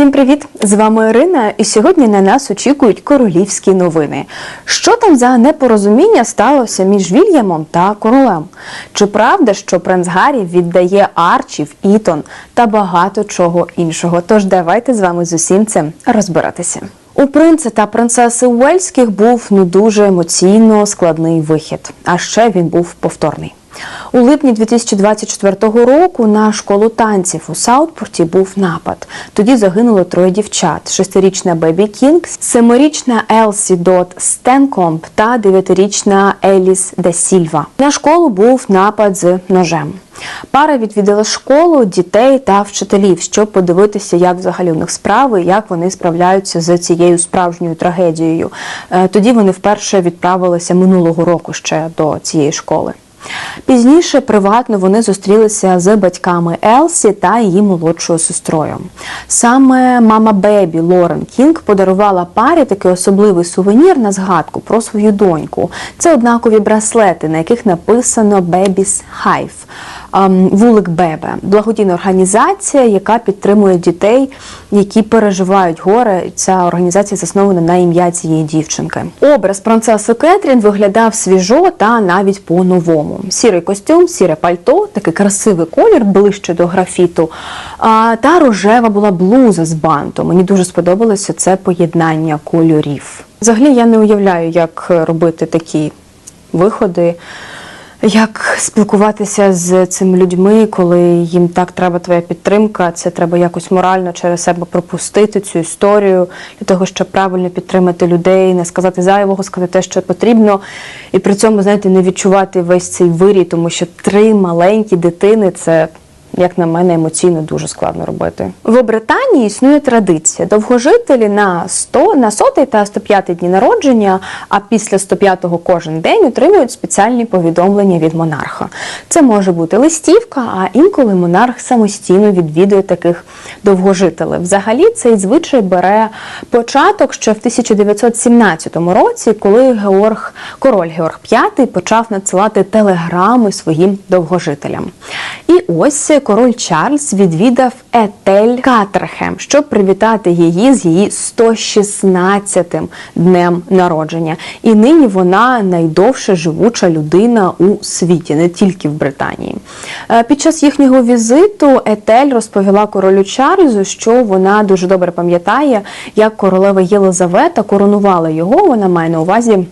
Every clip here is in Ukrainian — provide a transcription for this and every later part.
Всім привіт! З вами Ірина, і сьогодні на нас очікують королівські новини. Що там за непорозуміння сталося між Вільямом та королем? Чи правда, що принц Гаррі віддає Арчів, Ітон та багато чого іншого? Тож давайте з вами з усім цим розбиратися. У принца та принцеси Уельських був ну дуже емоційно складний вихід, а ще він був повторний. У липні 2024 року на школу танців у Саутпорті був напад. Тоді загинуло троє дівчат: шестирічна Бебі Кінг, семирічна Елсі Дот Стенкомп та дев'ятирічна Еліс Де Сільва. На школу був напад з ножем. Пара відвідала школу, дітей та вчителів, щоб подивитися, як взагалі у них справи, як вони справляються з цією справжньою трагедією. Е, Тоді вони вперше відправилися минулого року ще до цієї школи. Пізніше приватно вони зустрілися з батьками Елсі та її молодшою сестрою. Саме мама Бебі Лорен Кінг подарувала парі такий особливий сувенір на згадку про свою доньку. Це однакові браслети, на яких написано Baby's Hive. Ем, Вулик Бебе, благодійна організація, яка підтримує дітей, які переживають горе. Ця організація заснована на ім'я цієї дівчинки. Образ принцеси Кетрін виглядав свіжо та навіть по-новому. Сірий костюм, сіре пальто, такий красивий колір ближче до графіту. Та рожева була блуза з бантом. Мені дуже сподобалося це поєднання кольорів. Взагалі я не уявляю, як робити такі виходи. Як спілкуватися з цими людьми, коли їм так треба твоя підтримка, це треба якось морально через себе пропустити цю історію для того, щоб правильно підтримати людей, не сказати зайвого, сказати те, що потрібно, і при цьому, знаєте, не відчувати весь цей вирій, тому що три маленькі дитини це. Як на мене, емоційно дуже складно робити. В Британії існує традиція. Довгожителі на 100, на 100 та 105 дні народження, а після 105-го кожен день отримують спеціальні повідомлення від монарха. Це може бути листівка, а інколи монарх самостійно відвідує таких довгожителів. Взагалі цей звичай бере початок ще в 1917 році, коли Георг, король Георг V почав надсилати телеграми своїм довгожителям. І ось король Чарльз відвідав Етель Катерхем, щоб привітати її з її 116-тим днем народження. І нині вона найдовше живуча людина у світі, не тільки в Британії. Е, Під час їхнього візиту Етель розповіла королю Чарльзу, що вона дуже добре пам'ятає, як королева Єлизавета коронувала його. Вона має на увазі.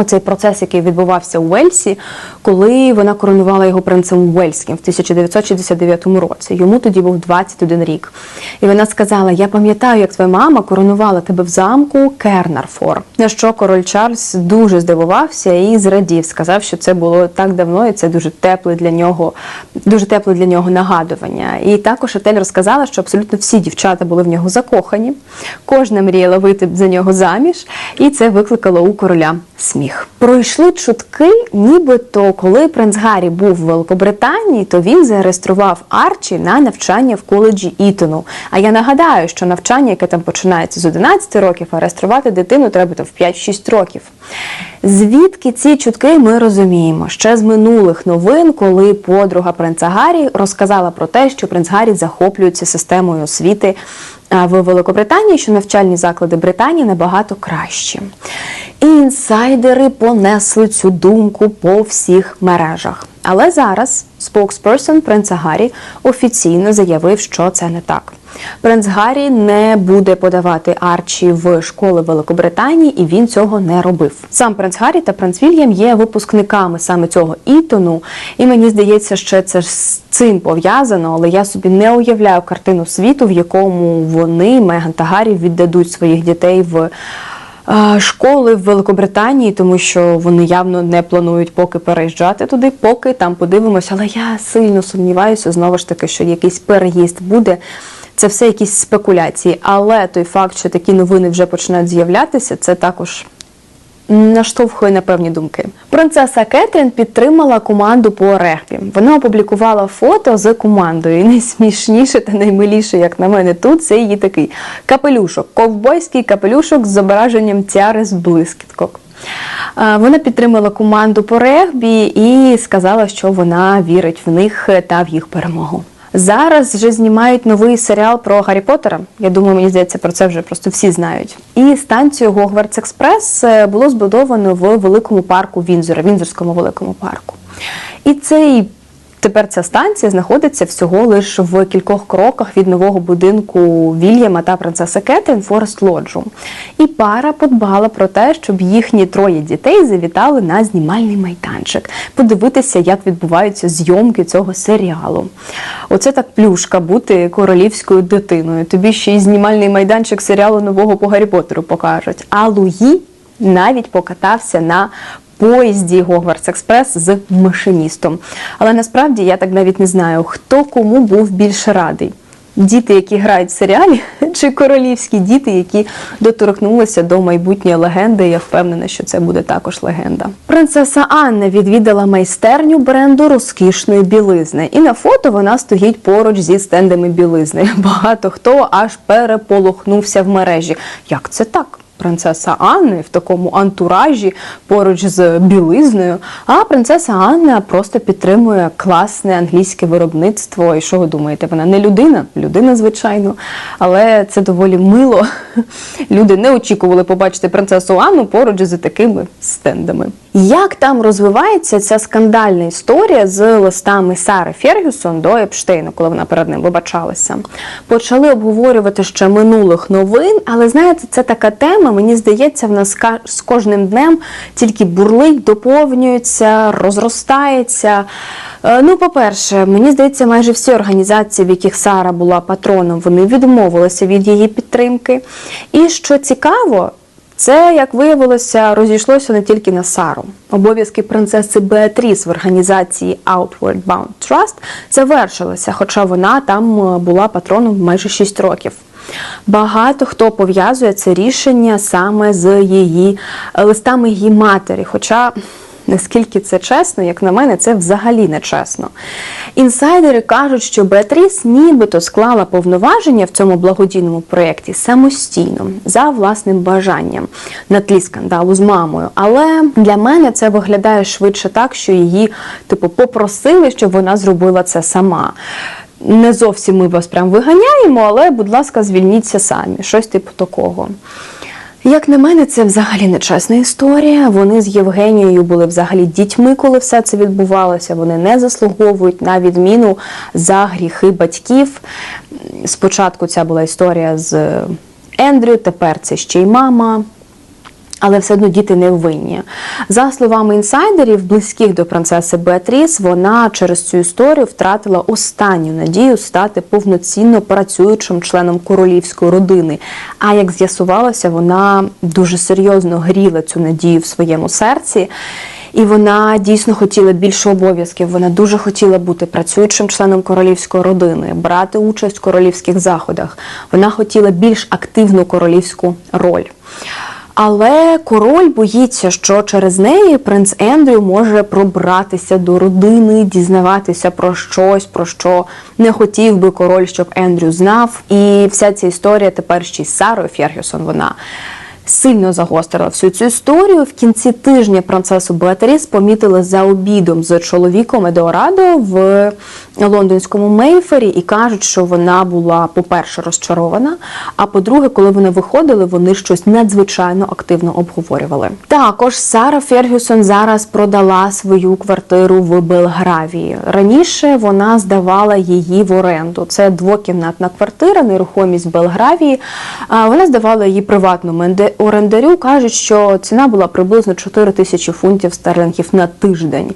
Оцей процес, який відбувався у Вельсі, коли вона коронувала його принцем Уельським в 1969 році. Йому тоді був 21 рік. І вона сказала: Я пам'ятаю, як твоя мама коронувала тебе в замку Кернарфор. На що король Чарльз дуже здивувався і зрадів, сказав, що це було так давно, і це дуже тепле для нього, дуже тепле для нього нагадування. І також Етель розказала, що абсолютно всі дівчата були в нього закохані. Кожна мріяла вийти за нього заміж, і це викликало у короля сміх. Пройшли чутки, нібито коли принц Гаррі був в Великобританії, то він зареєстрував Арчі на навчання в коледжі Ітону. А я нагадаю, що навчання, яке там починається з 11 років, а реєструвати дитину треба то в 5-6 років. Звідки ці чутки ми розуміємо? Ще з минулих новин, коли подруга принца Гаррі розказала про те, що принц Гаррі захоплюється системою освіти в Великобританії, що навчальні заклади Британії набагато кращі. І інсайдери понесли цю думку по всіх мережах. Але зараз споксперсон принца Гаррі офіційно заявив, що це не так. Принц Гаррі не буде подавати Арчі в школи Великобританії, і він цього не робив. Сам принц Гаррі та принц Вільям є випускниками саме цього Ітону, і мені здається, що це ж з цим пов'язано, але я собі не уявляю картину світу, в якому вони, Меган та Гаррі, віддадуть своїх дітей в. Школи в Великобританії, тому що вони явно не планують поки переїжджати туди, поки там подивимося. Але я сильно сумніваюся знову ж таки, що якийсь переїзд буде. Це все якісь спекуляції. Але той факт, що такі новини вже починають з'являтися, це також наштовхує на певні думки. Принцеса Кетрін підтримала команду по регбі. Вона опублікувала фото з командою. І найсмішніше та наймиліше, як на мене, тут це її такий капелюшок, ковбойський капелюшок з зображенням тяри з блискіткок. Вона підтримала команду по регбі і сказала, що вона вірить в них та в їх перемогу. Зараз вже знімають новий серіал про Гаррі Поттера. Я думаю, мені здається, про це вже просто всі знають. І станцію Гогвартс Експрес е, було збудовано в великому парку Вінзора, Вінзорському великому парку. І цей Тепер ця станція знаходиться всього лише в кількох кроках від нового будинку Вільяма та принцеси Кетрін Форест Лоджу. І пара подбала про те, щоб їхні троє дітей завітали на знімальний майданчик, подивитися, як відбуваються зйомки цього серіалу. Оце так плюшка бути королівською дитиною. Тобі ще й знімальний майданчик серіалу нового по Гаррі Поттеру покажуть. А Луї навіть покатався на поїзді Гогвартс Експрес з машиністом. Але насправді я так навіть не знаю, хто кому був більше радий. Діти, які грають в серіалі, чи королівські діти, які доторкнулися до майбутньої легенди. Я впевнена, що це буде також легенда. Принцеса Анна відвідала майстерню бренду розкішної білизни, і на фото вона стоїть поруч зі стендами білизни. Багато хто аж переполохнувся в мережі. Як це так? Принцеса Анни в такому антуражі поруч з білизною. А принцеса Анна просто підтримує класне англійське виробництво. І що ви думаєте? Вона не людина, людина, звичайно, але це доволі мило. Люди не очікували побачити принцесу Анну поруч з такими стендами. Як там розвивається ця скандальна історія з листами Сари Фергюсон до Епштейна, коли вона перед ним вибачалася? Почали обговорювати ще минулих новин, але знаєте, це така тема. Мені здається, в нас з кожним днем тільки бурлить, доповнюється, розростається. Е, Ну, по-перше, мені здається, майже всі організації, в яких Сара була патроном, вони відмовилися від її підтримки. І що цікаво, це, як виявилося, розійшлося не тільки на Сару. Обов'язки принцеси Беатріс в організації Outward Bound Trust завершилися, хоча вона там е, була патроном майже 6 років. Багато хто пов'язує це рішення саме з її е, листами її матері. Хоча наскільки це чесно, як на мене, це взагалі не чесно. Інсайдери кажуть, що Беатріс нібито склала повноваження в цьому благодійному проєкті самостійно за власним бажанням на тлі скандалу з мамою. Але для мене це виглядає швидше так, що її типу попросили, щоб вона зробила це сама. Не зовсім ми вас прям виганяємо, але, будь ласка, звільніться самі. Щось типу такого. Як на мене, це взагалі нечесна історія. Вони з Євгенією були взагалі дітьми, коли все це відбувалося. Вони не заслуговують на відміну за гріхи батьків. Спочатку ця була історія з Ендрю, тепер це ще й мама. Але все одно діти не винні. За словами інсайдерів, близьких до принцеси Беатріс, вона через цю історію втратила останню надію стати повноцінно працюючим членом королівської родини. А як з'ясувалося, вона дуже серйозно гріла цю надію в своєму серці. І вона дійсно хотіла більше обов'язків. Вона дуже хотіла бути працюючим членом королівської родини, брати участь в королівських заходах. Вона хотіла більш активну королівську роль. Але король боїться, що через неї принц Ендрю може пробратися до родини, дізнаватися про щось, про що не хотів би король, щоб Ендрю знав. І вся ця історія тепер ще й з Сарою Фергюсон. Вона сильно загострила всю цю історію. В кінці тижня принцесу Беатріс помітили за обідом з чоловіком Едуарадо в лондонському Мейфері і кажуть, що вона була, по-перше, розчарована. А по-друге, коли вони виходили, вони щось надзвичайно активно обговорювали. Також Сара Фергюсон зараз продала свою квартиру в Белгравії. Раніше вона здавала її в оренду. Це двокімнатна квартира, нерухомість Белгравії. Вона здавала її приватному орендарю. кажуть, що ціна була приблизно 4 тисячі фунтів стерлінгів на тиждень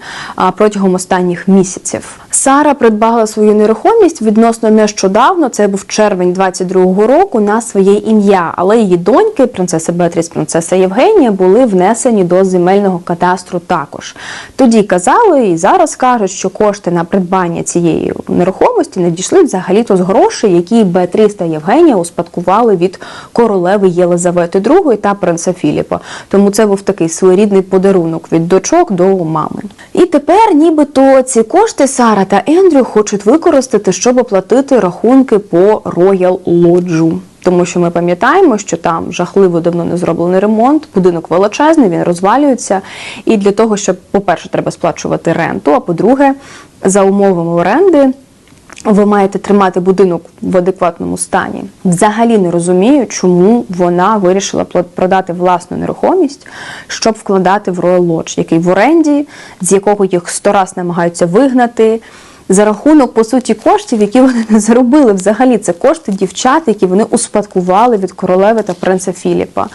протягом останніх місяців. Сара придбала свою нерухомість відносно нещодавно. Це був червень 22-го року на своє ім'я. Але її доньки, принцеса Беатріс, принцеса Євгенія, були внесені до земельного кадастру також. Тоді казали і зараз кажуть, що кошти на придбання цієї нерухомості надійшли взагалі-то з грошей, які Беатріс та Євгенія успадкували від королеви Єлизавети II та принца Філіпа. Тому це був такий своєрідний подарунок від дочок до мами. І тепер, нібито, ці кошти Сара та Ендрю хочуть використати, щоб оплатити рахунки по Роял Лоджу. Тому що ми пам'ятаємо, що там жахливо давно не зроблений ремонт, будинок величезний, він розвалюється. І для того, щоб, по-перше, треба сплачувати ренту, а по-друге, за умовами оренди ви маєте тримати будинок в адекватному стані. Взагалі не розумію, чому вона вирішила продати власну нерухомість, щоб вкладати в Royal Lodge, який в оренді, з якого їх сто раз намагаються вигнати. За рахунок, по суті, коштів, які вони не заробили. Взагалі, це кошти дівчат, які вони успадкували від королеви та принца Філіпа.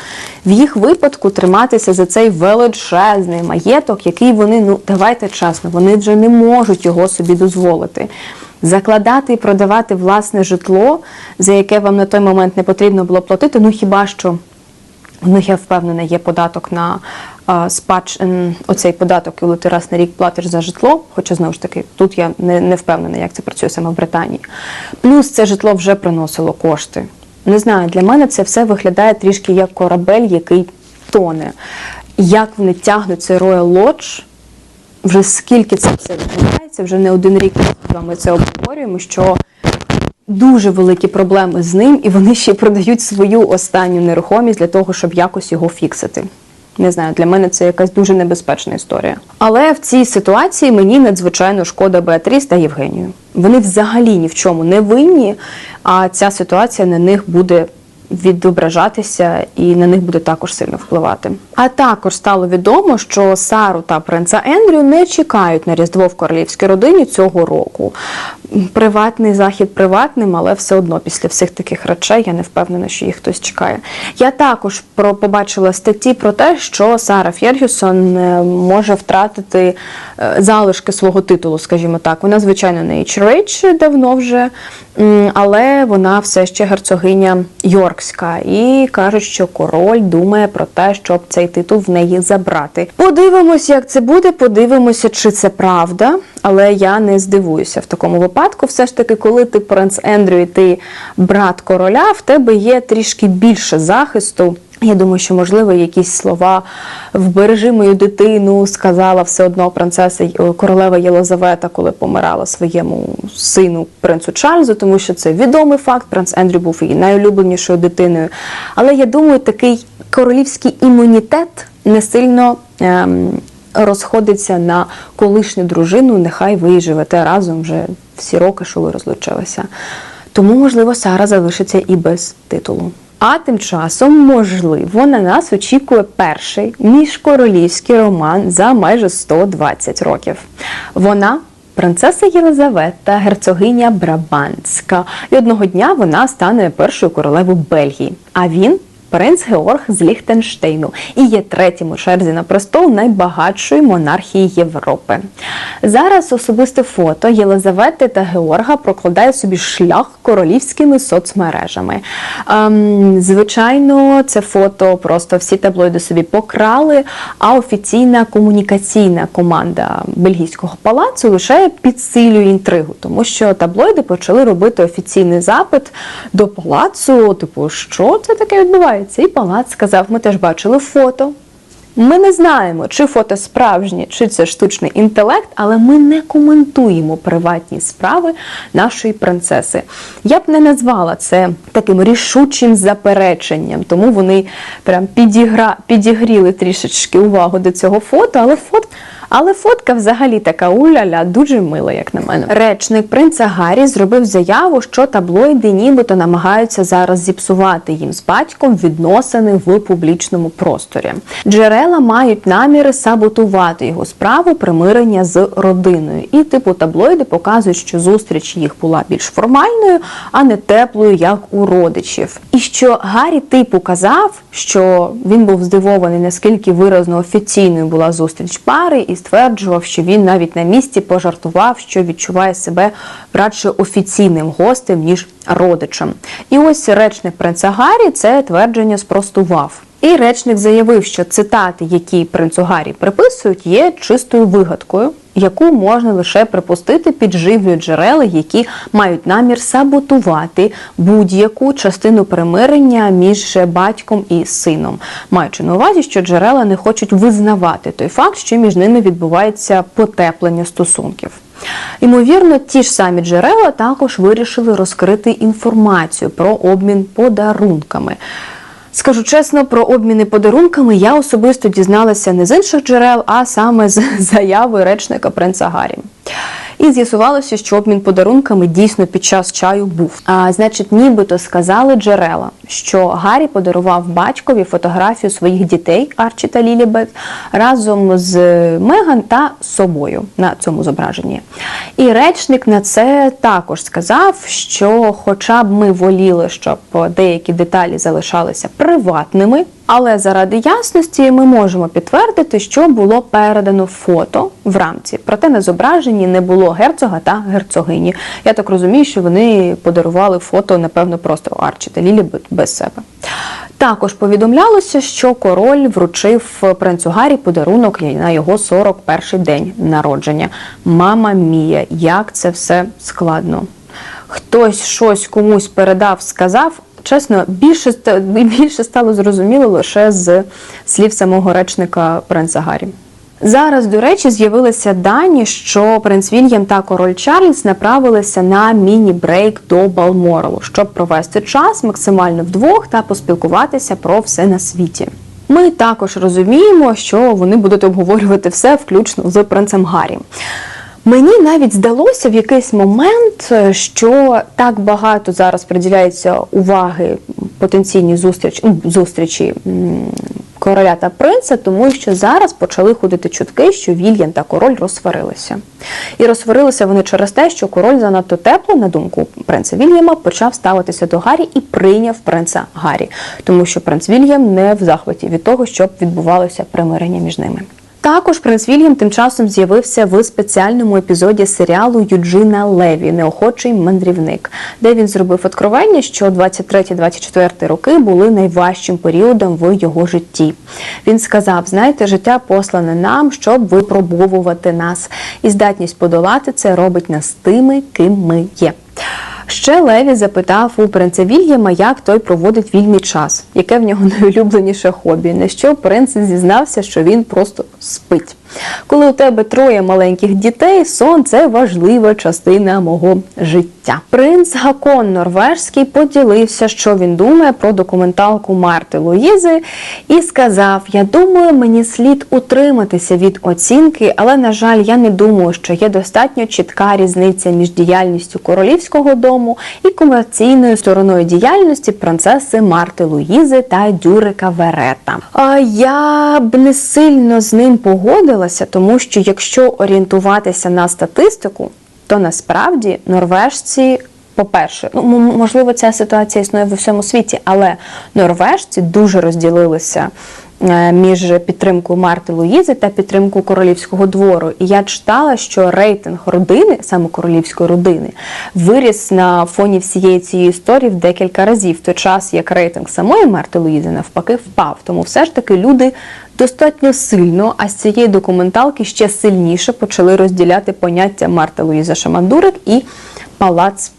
В їх випадку триматися за цей величезний маєток, який вони, ну давайте чесно, вони вже не можуть його собі дозволити. Закладати і продавати власне житло, за яке вам на той момент не потрібно було платити, ну хіба що у них, я впевнена, є податок на спадщ... оцей податок, коли ти раз на рік платиш за житло. Хоча знову ж таки, тут я не, не впевнена, як це працює саме в Британії. Плюс це житло вже приносило кошти. Не знаю, для мене це все виглядає трішки як корабель, який тоне. Як вони тягнуть цей Royal Lodge, вже скільки це все відбувається, вже не один рік з це обговорюємо, що дуже великі проблеми з ним, і вони ще продають свою останню нерухомість для того, щоб якось його фіксити. Не знаю, для мене це якась дуже небезпечна історія. Але в цій ситуації мені надзвичайно шкода Беатріс та Євгенію. Вони взагалі ні в чому не винні, а ця ситуація на них буде відображатися і на них буде також сильно впливати. А також стало відомо, що Сару та принца Ендрю не чекають на Різдво в королівській родині цього року. Приватний захід приватним, але все одно після всіх таких речей я не впевнена, що їх хтось чекає. Я також про побачила статті про те, що Сара Фергюсон е, може втратити е, залишки свого титулу, скажімо так. Вона, звичайно, не HRH давно вже, але вона все ще герцогиня Йоркська. І кажуть, що король думає про те, щоб цей титул в неї забрати. Подивимось, як це буде. Подивимося, чи це правда. Але я не здивуюся в такому випадку. Все ж таки, коли ти принц Ендрю і ти брат короля, в тебе є трішки більше захисту. Я думаю, що можливо якісь слова вбережи мою дитину, сказала все одно принцеса королева Єлизавета, коли помирала своєму сину принцу Чарльзу, тому що це відомий факт. Принц Ендрю був її найулюбленішою дитиною. Але я думаю, такий королівський імунітет не сильно. Ем, розходиться на колишню дружину, нехай ви живете разом вже всі роки, що ви розлучилися. Тому, можливо, Сара залишиться і без титулу. А тим часом, можливо, на нас очікує перший міжкоролівський роман за майже 120 років. Вона принцеса Єлизавета, герцогиня Брабантська. І одного дня вона стане першою королевою Бельгії. А він принц Георг з Ліхтенштейну і є третім у черзі на престол найбагатшої монархії Європи. Зараз особисте фото Єлизавети та Георга прокладає собі шлях королівськими соцмережами. Ем, звичайно, це фото просто всі таблоїди собі покрали, а офіційна комунікаційна команда бельгійського палацу лише підсилює інтригу, тому що таблоїди почали робити офіційний запит до палацу. Типу, що це таке відбувається? І палац сказав: ми теж бачили фото. Ми не знаємо, чи фото справжні, чи це штучний інтелект, але ми не коментуємо приватні справи нашої принцеси. Я б не назвала це таким рішучим запереченням, тому вони прям підігра... підігріли трішечки увагу до цього фото, але фото. Але фотка взагалі така уляля, дуже мила, як на мене. Речник принца Гаррі зробив заяву, що таблоїди нібито намагаються зараз зіпсувати їм з батьком відносини в публічному просторі. Джерела мають наміри саботувати його справу примирення з родиною. І типу таблоїди показують, що зустріч їх була більш формальною, а не теплою, як у родичів. І що Гаррі типу казав, що він був здивований, наскільки виразно офіційною була зустріч пари, і стверджував, що він навіть на місці пожартував, що відчуває себе радше офіційним гостем, ніж родичем. І ось речник принца Гаррі це твердження спростував. І речник заявив, що цитати, які принцу Гаррі приписують, є чистою вигадкою, яку можна лише припустити підживлюють джерела, які мають намір саботувати будь-яку частину примирення між батьком і сином, маючи на увазі, що джерела не хочуть визнавати той факт, що між ними відбувається потеплення стосунків. Ймовірно, ті ж самі джерела також вирішили розкрити інформацію про обмін подарунками. Скажу чесно, про обміни подарунками я особисто дізналася не з інших джерел, а саме з заяви речника принца Гаррі. І з'ясувалося, що обмін подарунками дійсно під час чаю був. А значить, нібито сказали джерела, що Гаррі подарував батькові фотографію своїх дітей Арчі та Лілібет разом з Меган та собою на цьому зображенні. І речник на це також сказав, що, хоча б ми воліли, щоб деякі деталі залишалися приватними. Але заради ясності ми можемо підтвердити, що було передано фото в рамці. Проте на зображенні не було герцога та герцогині. Я так розумію, що вони подарували фото, напевно, просто Арчі та Лілі без себе. Також повідомлялося, що король вручив принцу Гаррі подарунок на його 41-й день народження. Мама Мія, як це все складно. Хтось щось комусь передав, сказав. Чесно, більше більше стало зрозуміло лише з слів самого речника принца Гаррі. Зараз, до речі, з'явилися дані, що принц Вільям та король Чарльз направилися на міні-брейк до Балморалу, щоб провести час максимально вдвох та поспілкуватися про все на світі. Ми також розуміємо, що вони будуть обговорювати все, включно з принцем Гаррі. Мені навіть здалося в якийсь момент, е, що так багато зараз приділяється уваги потенційній зустріч, зустрічі короля та принца, тому що зараз почали ходити чутки, що Вільям та король розсварилися. І розсварилися вони через те, що король занадто тепло, на думку принца Вільяма, почав ставитися до Гаррі і прийняв принца Гаррі, тому що принц Вільям не в захваті від того, щоб відбувалося примирення між ними. Також принц Вільям тим часом з'явився в спеціальному епізоді серіалу Юджина Леві Неохочий мандрівник, де він зробив откровення, що 23-24 роки були найважчим періодом в його житті. Він сказав: знаєте, життя послане нам, щоб випробовувати нас, і здатність подолати це робить нас тими, ким ми є. Ще Леві запитав у принца Вільяма, як той проводить вільний час, яке в нього найулюбленіше хобі. На що принц зізнався, що він просто спить. Коли у тебе троє маленьких дітей, сон це важлива частина мого життя. Принц Гакон Норвежський поділився, що він думає про документалку Марти Луїзи, і сказав: Я думаю, мені слід утриматися від оцінки, але на жаль, я не думаю, що є достатньо чітка різниця між діяльністю королівського дому і комерційною стороною діяльності принцеси Марти Луїзи та Дюрика Верета. Я б не сильно з ним погодилася, тому що якщо орієнтуватися на статистику, то насправді норвежці. По-перше, ну можливо, ця ситуація існує в усьому світі, але норвежці дуже розділилися між підтримкою Марти Луїзи та підтримкою королівського двору. І я читала, що рейтинг родини, саме королівської родини, виріс на фоні всієї цієї історії в декілька разів, в той час як рейтинг самої Марти Луїзи навпаки впав. Тому все ж таки люди достатньо сильно, а з цієї документалки ще сильніше почали розділяти поняття Марта Луїза Шамандурик і палац.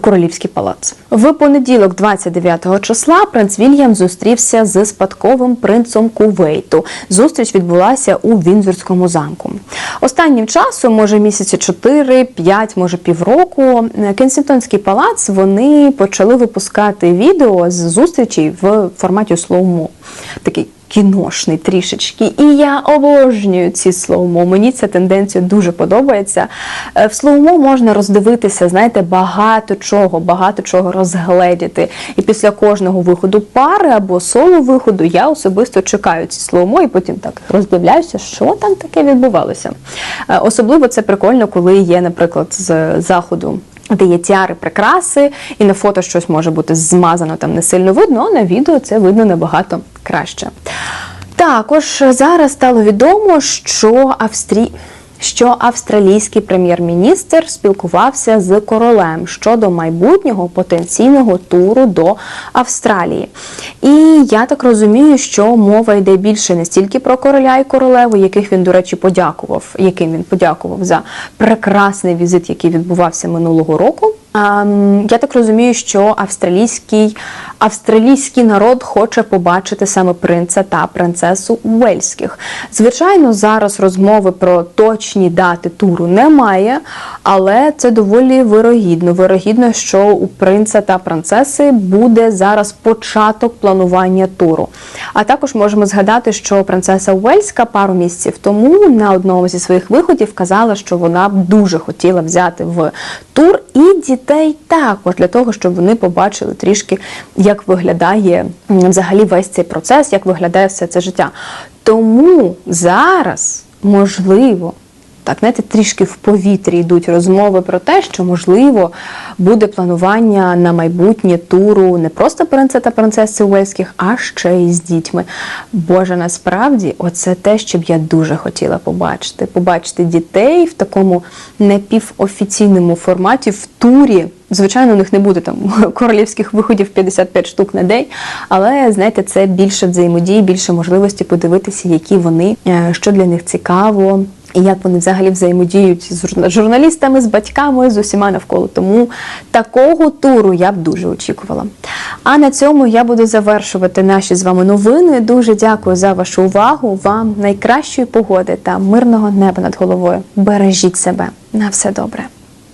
Королівський палац в понеділок, 29 числа, принц Вільям зустрівся з спадковим принцом Кувейту. Зустріч відбулася у Вінзорському замку. Останнім часом, може місяці 4-5, може півроку, Кенсінгтонський палац вони почали випускати відео з зустрічей в форматі слоумо. Такий кіношний трішечки. І я обожнюю ці слоумо. Мені ця тенденція дуже подобається. Е, В слоумо можна роздивитися, знаєте, багато чого, багато чого розгледіти. І після кожного виходу пари або соло виходу я особисто чекаю ці слоумо і потім так роздивляюся, що там таке відбувалося. Е, Особливо це прикольно, коли є, наприклад, з заходу. Де є тіари прикраси, і на фото щось може бути змазано, там не сильно видно, а на відео це видно набагато краще. Також зараз стало відомо, що Австрій. Що австралійський прем'єр-міністр спілкувався з королем щодо майбутнього потенційного туру до Австралії. І я так розумію, що мова йде більше не стільки про короля і королеву, яких він, до речі, подякував, яким він подякував за прекрасний візит, який відбувався минулого року. А, м, я так розумію, що австралійський, австралійський народ хоче побачити саме принца та принцесу Уельських. Звичайно, зараз розмови про точні дати туру немає, але це доволі вирогідно. Вирогідно, що у принца та принцеси буде зараз початок планування туру. А також можемо згадати, що принцеса Уельська пару місяців тому на одному зі своїх виходів казала, що вона б дуже хотіла взяти в тур і дітей також для того, щоб вони побачили трішки, як виглядає взагалі весь цей процес, як виглядає все це життя. Тому зараз можливо. Так, знаєте, трішки в повітрі йдуть розмови про те, що можливо буде планування на майбутнє туру не просто принца та принцеси Уельських, а ще й з дітьми. Боже, насправді, оце те, що б я дуже хотіла побачити. Побачити дітей в такому напівофіційному форматі в турі. Звичайно, у них не буде там королівських виходів 55 штук на день, але знаєте, це більше взаємодії, більше можливості подивитися, які вони, е, що для них цікаво, і як вони взагалі взаємодіють з журна- журналістами, з батьками, з усіма навколо. Тому такого туру я б дуже очікувала. А на цьому я буду завершувати наші з вами новини. Дуже дякую за вашу увагу. Вам найкращої погоди та мирного неба над головою. Бережіть себе. На все добре.